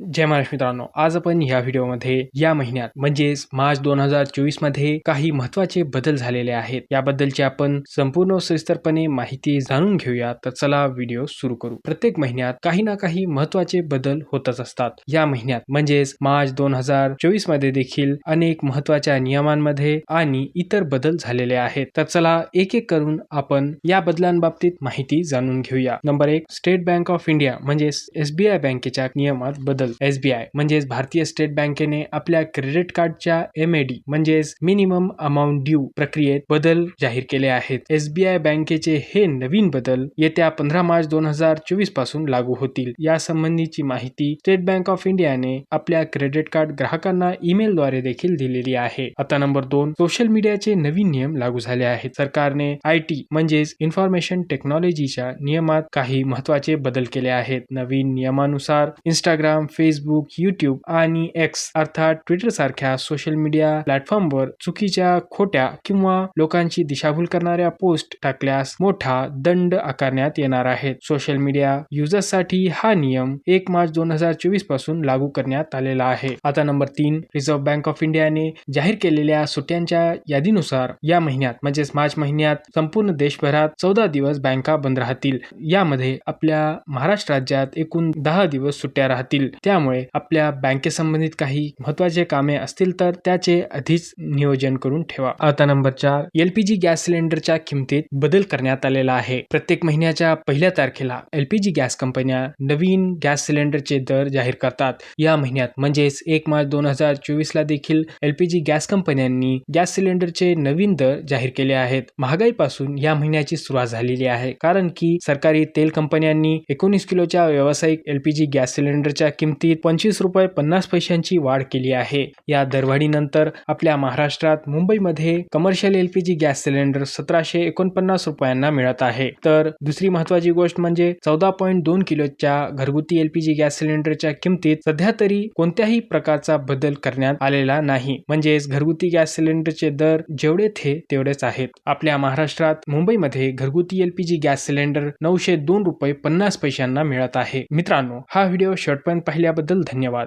जय महाराष्ट्र मित्रांनो आज आपण या व्हिडिओमध्ये या महिन्यात म्हणजेच मार्च दोन हजार चोवीसमध्ये काही महत्त्वाचे बदल झालेले आहेत. याबद्दलची आपण संपूर्ण सविस्तरपणे माहिती जाणून घेऊया. तर चला व्हिडिओ सुरू करू. प्रत्येक महिन्यात काही ना काही महत्त्वाचे बदल होतच असतात. या महिन्यात म्हणजेच मार्च दोन हजार चोवीसमध्ये देखील अनेक महत्त्वाच्या नियमांमध्ये आणि इतर बदल झालेले आहेत. तर चला एक एक करून आपण या बदलांबाबतीत माहिती जाणून घेऊया. नंबर एक स्टेट बँक ऑफ इंडिया म्हणजेच एसबीआय बँकेच्या नियमात बदल एसबीआय म्हणजेच भारतीय स्टेट बँकेने आपल्या क्रेडिट कार्डच्या एम ए डी म्हणजेच मिनिमम अमाऊंट ड्यू प्रक्रियेत बदल जाहीर केले आहेत. एसबीआय बँकेचे हे नवीन बदल येत्या पंधरा मार्च दोन हजार चोवीसपासून लागू होतील. या संबंधीची माहिती स्टेट बँक ऑफ इंडियाने आपल्या क्रेडिट कार्ड ग्राहकांना ईमेलद्वारे देखील दिलेली आहे. आता नंबर दोन सोशल मीडियाचे नवीन नियम लागू झाले आहेत. सरकारने आय टी म्हणजेच इन्फॉर्मेशन टेक्नॉलॉजीच्या नियमात काही महत्त्वाचे बदल केले आहेत. नवीन नियमानुसार इंस्टाग्राम फेसबुक युट्यूब आणि एक्स अर्थात ट्विटर सारख्या सोशल मीडिया प्लॅटफॉर्मवर चुकीच्या खोट्या किंवा लोकांची दिशाभूल करणाऱ्या पोस्ट टाकल्यास मोठा दंड आकारण्यात येणार आहे. सोशल मीडिया युजर्ससाठी हा नियम एक मार्च दोन हजार चोवीसपासून लागू करण्यात आलेला आहे. आता नंबर तीन रिझर्व्ह बँक ऑफ इंडियाने जाहीर केलेल्या सुट्ट्यांच्या यादीनुसार या महिन्यात म्हणजेच मार्च महिन्यात संपूर्ण देशभरात चौदा दिवस बँका बंद राहतील. यामध्ये आपल्या महाराष्ट्र राज्यात एकूण दहा दिवस सुट्ट्या राहतील. त्यामुळे आपल्या बँकेसंबंधित काही महत्त्वाचे कामे असतील तर त्याचे आधीच नियोजन करून ठेवा. आता नंबर चार एलपीजी गॅस सिलेंडरच्या किमतीत बदल करण्यात आलेला आहे. प्रत्येक महिन्याच्या पहिल्या तारखेला एलपीजी गॅस कंपन्या नवीन गॅस सिलेंडरचे दर जाहीर करतात. या महिन्यात म्हणजेच एक मार्च दोन हजार चोवीस ला देखील एलपीजी गॅस कंपन्यांनी गॅस सिलेंडरचे नवीन दर जाहीर केले आहेत. महागाईपासून या महिन्याची सुरुवात झालेली आहे. कारण की सरकारी तेल कंपन्यांनी एकोणीस किलोच्या व्यावसायिक एलपीजी गॅस सिलेंडरच्या किमतीत पंचवीस रुपये पन्नास पैशांची वाढ केली आहे. या दरवाढीनंतर आपल्या महाराष्ट्रात मुंबईमध्ये कमर्शियल एलपीजी गॅस सिलेंडर सतराशे एकोणपन्नास रुपयांना मिळत आहे. तर दुसरी महत्वाची गोष्ट म्हणजे चौदा पॉईंट दोन किलोच्या घरगुती एलपीजी गॅस सिलेंडरच्या किमतीत सध्या तरी कोणत्याही प्रकारचा बदल करण्यात आलेला नाही. म्हणजेच घरगुती गॅस सिलेंडरचे दर जेवढे थे तेवढेच आहेत. आपल्या महाराष्ट्रात मुंबईमध्ये घरगुती एलपीजी गॅस सिलेंडर नऊशे दोन रुपये पन्नास पैशांना मिळत आहे. मित्रांनो हा व्हिडिओ शेवटपर्यंत ऐकल्याबद्दल धन्यवाद.